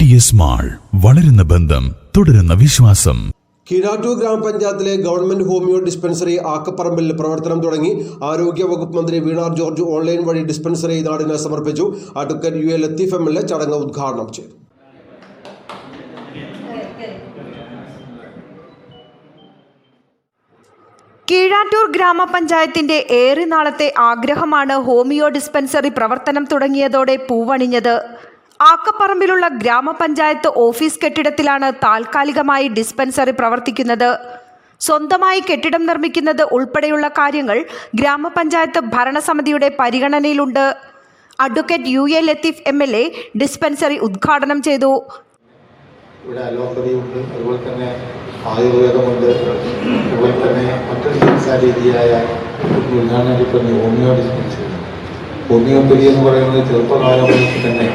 T S mall വളരുന്ന ബന്ധം തുടരുന്ന വിശ്വാസം. കീഴാറ്റൂർ ഗ്രാമപഞ്ചായത്തിലെ ഗവൺമെന്റ് ഹോമിയോ ഡിസ്പെൻസറി ആക്കപ്പറമ്പിൽ പ്രവർത്തനം തുടങ്ങി ആരോഗ്യ വകുപ്പ് മന്ത്രി വീണാർ ജോർജ് ഓൺലൈൻ വഴി ഡിസ്പെൻസറി നാടിന് സമർപ്പിച്ചു. അടുക്കൽ U A Latheef M L A ചടങ്ങ് ഉദ്ഘാടനം ചെയ്തു. കീഴാറ്റൂർ ഗ്രാമപഞ്ചായത്തിന്റെ ഏറെ നാളത്തെ ആഗ്രഹമാണ് ഹോമിയോ ഡിസ്പെൻസറി പ്രവർത്തനം തുടങ്ങിയതോടെ പൂവണിഞ്ഞത്. ആക്കപ്പറമ്പിലുള്ള ഗ്രാമപഞ്ചായത്ത് ഓഫീസ് കെട്ടിടത്തിലാണ് താൽക്കാലികമായി ഡിസ്പെൻസറി പ്രവർത്തിക്കുന്നത്. സ്വന്തമായി കെട്ടിടം നിർമ്മിക്കുന്നത് ഉൾപ്പെടെയുള്ള കാര്യങ്ങൾ ഗ്രാമപഞ്ചായത്ത് ഭരണസമിതിയുടെ പരിഗണനയിലുണ്ട്. Advocate U A Latheef M L A dispensary ഉദ്ഘാടനം ചെയ്തു. ഇവിടെ അതുപോലെ തന്നെ ഹോമിയോ ഡിസ്പെൻസറി. ഹോമിയോപ്പതി എന്ന് പറയുന്നത് ചെറുപ്പകാലം തന്നെ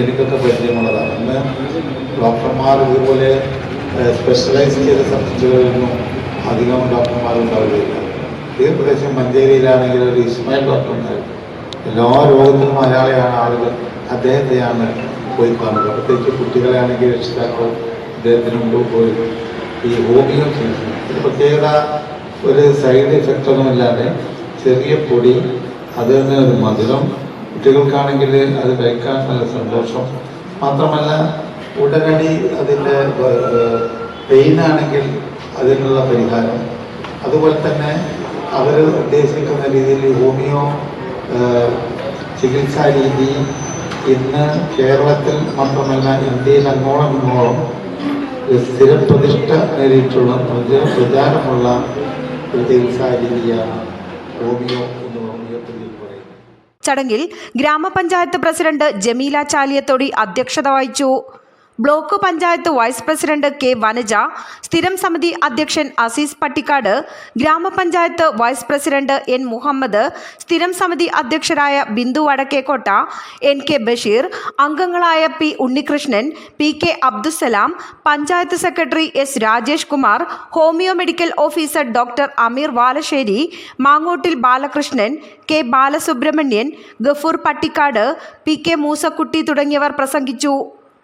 എനിക്കൊക്കെ പരിചയമുള്ളതാണ്. അന്ന് ഡോക്ടർമാർ ഇതുപോലെ സ്പെഷ്യലൈസ് ചെയ്ത സബ്ജക്റ്റുകളിലൊന്നും അധികം ഡോക്ടർമാർ ഉണ്ടാവുകയില്ല ഈ പ്രദേശം മഞ്ചേരിയിലാണെങ്കിൽ ഒരു ഇസ്മായിൽ ഡോക്ടർ ഉണ്ടായിരുന്നു എല്ലാ രോഗത്തിനും മലയാളിയാണ് ആളുകൾ. അദ്ദേഹത്തെയാണ് പോയി കാണുന്നത് പ്രത്യേകിച്ച് കുട്ടികളെയാണെങ്കിൽ രക്ഷിതാക്കൾ അദ്ദേഹത്തിന് മുമ്പ് പോയി ഈ ഹോമിയോ പ്രത്യേകത ഒരു സൈഡ് എഫക്റ്റ് ഒന്നുമില്ലാതെ ചെറിയ പൊടി അതിൽ നിന്ന് ഒരു മധുരം കുട്ടികൾക്കാണെങ്കിൽ അത് കഴിക്കാൻ നല്ല സന്തോഷം. മാത്രമല്ല ഉടനടി അതിന്റെ പെയിനാണെങ്കിൽ അതിനുള്ള പരിഹാരം. അതുപോലെ തന്നെ അവർ ഉദ്ദേശിക്കുന്ന രീതിയിൽ ഹോമിയോ ചികിത്സാ രീതി ഇന്ന് കേരളത്തിൽ മാത്രമല്ല ഇന്ത്യയിൽ അങ്ങോളം ഇങ്ങോളം സ്ഥിരപ്രതിഷ്ഠ നേടിയിട്ടുള്ള പ്രചാരമുള്ള ഒരു ചികിത്സാ രീതിയാണ് ഹോമിയോ. ചടങ്ങിൽ ഗ്രാമപഞ്ചായത്ത് പ്രസിഡന്റ് ജമീല ചാലിയത്തൊടി അധ്യക്ഷത വഹിച്ചു. Block panchayat vice president K Vanaja സ്ഥിരം സമിതി അധ്യക്ഷൻ അസീസ് പട്ടിക്കാട് ഗ്രാമപഞ്ചായത്ത് വൈസ് പ്രസിഡന്റ് എൻ മുഹമ്മദ് സ്ഥിരം സമിതി അധ്യക്ഷരായ ബിന്ദു വടക്കേക്കോട്ട എൻ കെ ബഷീർ അംഗങ്ങളായ P Unnikrishnan P K Abdussalam panchayat secretary S Rajesh Kumar homeo medical officer doctor Ameer Valassery Mangottil Balakrishnan K Balasubramanian Gafoor Pattikkad P K Moosakutty തുടങ്ങിയവർ പ്രസംഗിച്ചു.